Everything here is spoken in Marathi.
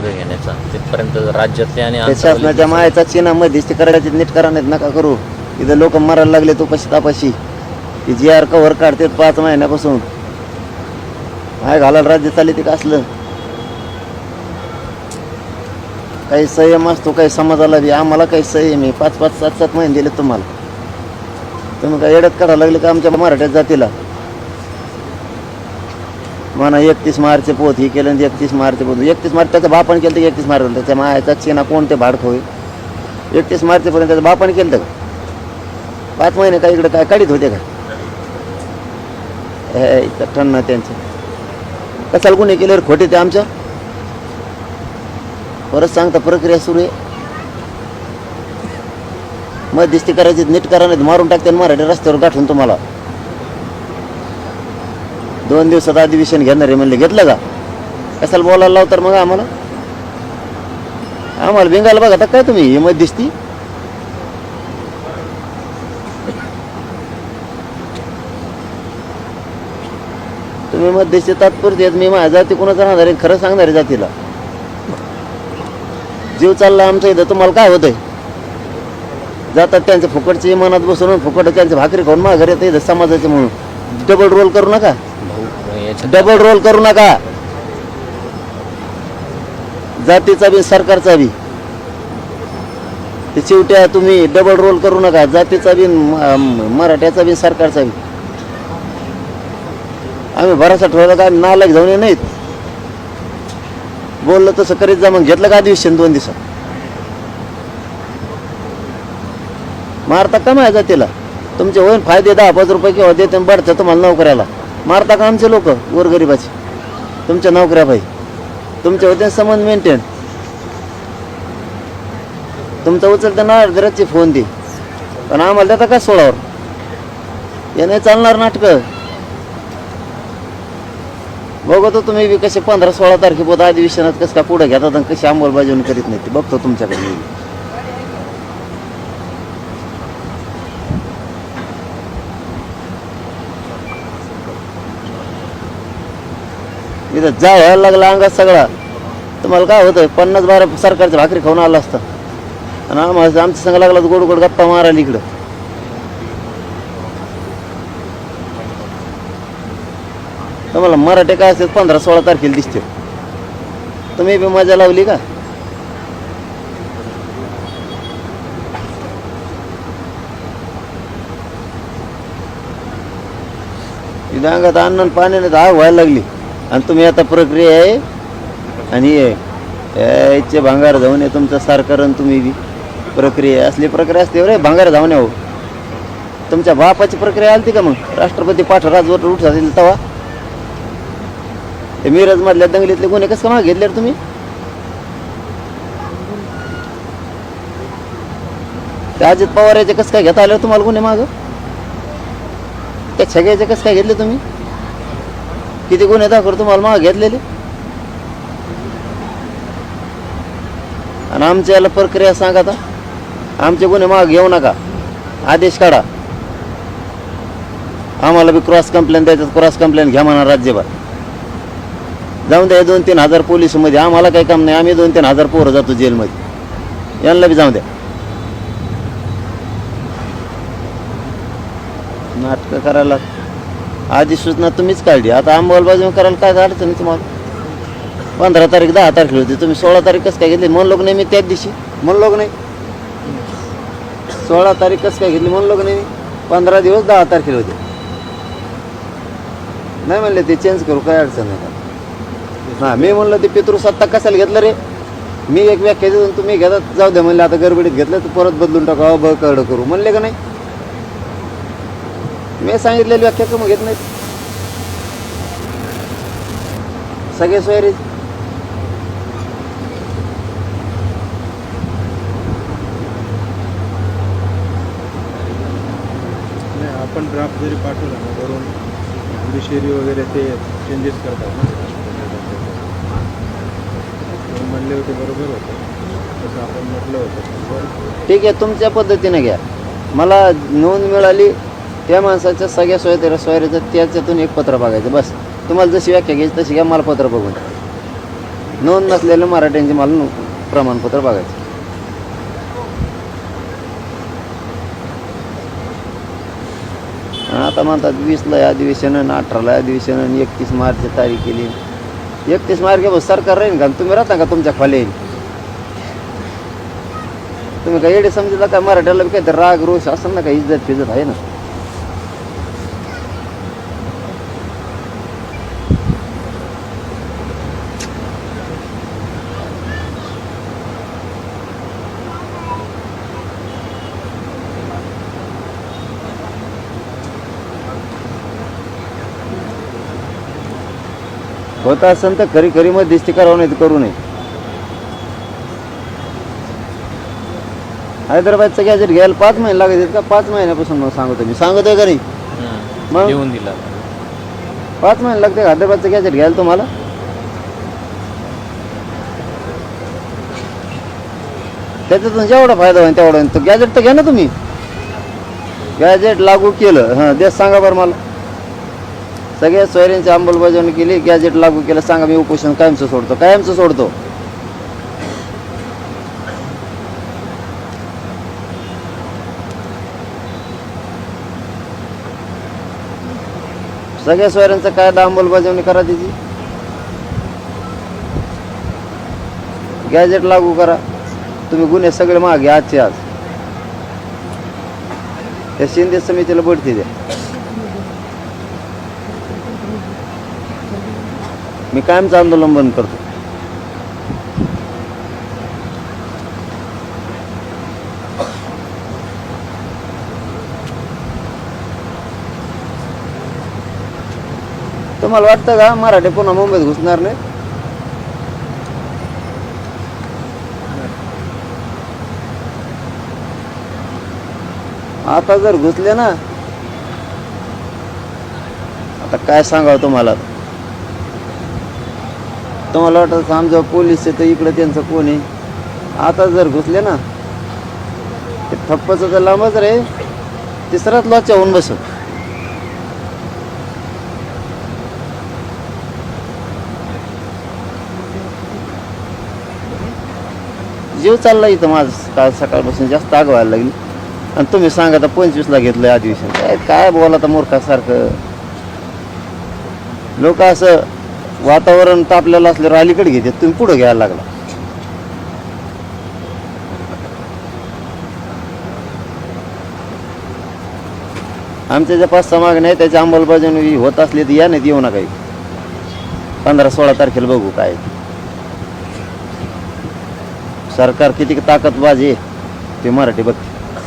मागे घेण्याचा तिथपर्यंत राज्यातले आणि आंतरराष्ट्रीय शासनाच्या मायाचा करायचे नीट करा नाहीत नका करू. इथं लोक मरायला लागले तुपाशी तापाशी. की जी आर कव्हर काढते पाच महिन्यापासून. माय घालायला राज्य चालले ते का असलं? काही संयम असतो काही समाजाला बी. आम्हाला काही संयम आहे. पाच पाच सात सात महिने दिले तुम्हाला. तुम्ही काय येड्यात काढायला लागले का आमच्या मराठ्यात जातीला? म्हणा एकतीस मार्च पोत ही केलं एकतीस मार्च पोत. एकतीस मार्च त्याचं बापण केलं तर एकतीस मार्च त्याच्या मायाचा चिना कोणते भाडक होईल? एकतीस मार्चपर्यंत त्याचं बापण केलं का पाच महिने काय इकडे काय काढीत होते का? हे इथं त्यांचं. कशाला गुन्हे केल्यावर खोटे ते आमच्या? परत सांगता प्रक्रिया सुरू आहे. मध्यस्थी करायची नीट करा नाही मारून टाकते आणि मराठी रस्त्यावर गाठून तुम्हाला. दोन दिवसात अधिवेशन घेणार आहे म्हणले घेतलं का? कशाला बोलायला लावतर मग आम्हाला? आम्हाला बेंगाला बघा आता काय तुम्ही ही दिसती? तुम्ही मध्यस्थी तात्पुरते मी माझ्या जाती कोणाचा राहणार आहे खरं सांगणार आहे जातीला. जीव चालला आमच्या इथं तुम्हाला काय होतंय? जातात त्यांच्या फुकटची मनात बसून फुकट त्यांच्या भाकरी खाऊन माघार येतं इथं समाजाचे म्हणून. डबल रोल करू नका. याच्यात. डबल रोल करू नका. जातीचा बी सरकारचा बी. ते चिवट्या तुम्ही डबल रोल करू नका. जातीचा बी मराठ्याचा बी सरकारचा बी. आम्ही भरासा ठेवला का नालायक जाऊन ये नाहीत बोललं तसं करीत जा मग घेतलं का अधिवेशन दोन दिवसात? मारता का माझ्या जातीला? तुमचे होईन फायदे दहा पाच रुपये किंवा देते आणि बढतं तुम्हाला नोकऱ्याला. मारता का आमचे लोक गोरगरिबाचे. तुमच्या नोकऱ्या पाहिजे तुमच्या होते संबंध मेंटेन तुमचा उचल ना घराची फोन दे. पण आम्हाला देता का सोळावर? याने नाही चालणार नाटकं. बघतो तुम्ही बी कसे पंधरा सोळा तारखेपर्यंत अधिवेशनात कसं का पुढे घेतात आणि कशी अंमलबजावणी करीत नाही ते. बघतो तुमच्याकडे मी. इथं जा व्हायला लागला अंगात सगळा. तुम्हाला काय होतं पन्नास बारा सरकारच्या भाकरी खाऊन आला असता. आणि आम्हाला आमच्या संग लागला तर गोड गोड गप्पा मारायला इकडं. तुम्हाला मराठे काय असते पंधरा सोळा तारखेला दिसते. तुम्ही बी मजा लावली का? इथं अंगात अन्न पाण्याने तर आग व्हायला लागली. आणि तुम्ही आता प्रक्रिया आहे आणि याचे भांगार जाऊन तुमचं सरकार आणि तुम्ही बी. प्रक्रिया असली प्रक्रिया असते रे भांगार जाऊन हो तुमच्या बापाची प्रक्रिया आलती का मग? राष्ट्रपती पाठराजवर उठ असेल तवा. ते मिरज मधल्या दंगलीतले गुन्हे कसं माग घेतले रे तुम्ही? ते अजित पवार याचे कसं काय घेता आले हो तुम्हाला गुन्हे माग? त्या छग्याचे कसं काय घेतले तुम्ही? किती गुन्हे दाखवर तुम्हाला माग घेतलेले? आणि आमच्या याला प्रक्रिया सांगा आता. आमचे गुन्हे माग घेऊ नका. आदेश काढा. आम्हाला बी क्रॉस कंप्लेंट द्यायचं क्रॉस कंप्लेंट घ्या म्हणा राज्यभर. जाऊन द्या दोन तीन हजार पोलीसमध्ये. आम्हाला काही काम नाही. आम्ही दोन तीन हजार पोरं जातो जेलमध्ये. यांना बी जाऊन द्या. नाटकं करायला आधी सूचना तुम्हीच काढली. आता अंमलबजावणी करायला काय अडचण आहे तुम्हाला? पंधरा तारीख दहा तारखेला होती. तुम्ही सोळा तारीख कसं काय घेतली? म्हणलो नाही मी त्याच दिवशी. म्हणलो नाही. सोळा तारीख कसं काय घेतली? म्हणलो नाही मी? पंधरा दिवस दहा तारखेला होते. नाही म्हणले ते चेंज करू काय अडचण नाही. का हां मी म्हणलं ते पितृ सत्ता कशाला घेतलं रे? मी एक व्याख्या देऊन तुम्ही घेतात जाऊ द्या म्हणले आता गडबडीत घेतलं तर परत बदलून टाका. ब करू. म्हणले का नाही? मी सांगितलेली व्याख्या का मग घेत नाहीत. सगळे सोयरे. आपण ड्राफ्ट जरी पाठवला ना वरून जुडिशरी वगैरे ते चेंजेस करतात ना. म्हणले होते बरोबर होतं. तसं आपण म्हटलं होतं. ठीक आहे तुमच्या पद्धतीने घ्या. मला नोंद मिळाली. त्या माणसाच्या सगळ्या सोयऱ्या सोयऱ्याचं त्याच्यातून एक पत्र बघायचं बस. तुम्हाला जशी व्याख्या घ्यायची तशी घ्या मला पत्र बघून. नोंद नसलेलं मराठ्यांचे मला प्रमाणपत्र बघायचं. आता म्हणतात वीसला अधिवेशन आणि अठराला अधिवेशन आणि एकतीस मार्च तारीख केली. एकतीस मार्च बस सरकार राहील का? तुम्ही राहता का तुमच्या खाली येईल तुम्ही काय एडे समजता का? मराठ्याला काहीतरी राग रोष असं ना काही इज्जत फिजत आहे ना? होत असेल तर खरी खरी मग दिसती करावं नाही करू नये. हैदराबादचं गॅजेट घ्यायला पाच महिने लागत का? पाच महिन्यापासून मग सांगतो मी. सांगतोय का नाही. मग? दिला. पाच महिने लागते हैदराबादचं गॅजेट घ्यायला तुम्हाला? त्याच्यातून जेवढा फायदा होईल तेवढा. होईल. तो गॅजेट तर घ्या ना तुम्ही. गॅजेट लागू केलं. हां देश सांगा बरं मला. सगळ्या सोयऱ्यांची अंमलबजावणी केली गॅजेट लागू केलं सांगा मी उपोषण कायमचं सोडतो कायमचं सोडतो. सगळ्या सोयऱ्यांचा कायदा अंमलबजावणी करा त्याची गॅजेट लागू करा. तुम्ही गुन्हे सगळे मागे आजचे आज. त्या शिंदे समितीला बढती द्या. मी कायमचं आंदोलन बंद करतो. तुम्हाला वाटतं का मराठी पुन्हा मुंबईत घुसणार नाही? आता जर घुसले ना आता काय सांगावं तुम्हाला? तुम्हाला वाटत समजा पोलीस आहे तर इकडं त्यांचं कोण आहे? आता जर घुसले ना ते थप्पचं तर लांबच रे. तिसराच लॉच्या होऊन बसत जीव चालला इथं माझं काल सकाळपासून जास्त आग व्हायला लागली. आणि तुम्ही सांगा तर पंचवीसला घेतलं अधिवेशन काय काय बोला तर मूर्खासारखं? लोक असं वातावरण तापलेलं असल्यावर अलीकडे घेतात तुम्ही पुढे घ्यायला लागला. आमच्या ज्या पाच सहा मागण्या आहेत त्याची अंमलबजावणी होत असली तर या नाहीत येऊ नका. पंधरा सोळा तारखेला बघू काय. सरकार किती ताकदबाज आहे ते मराठी बघते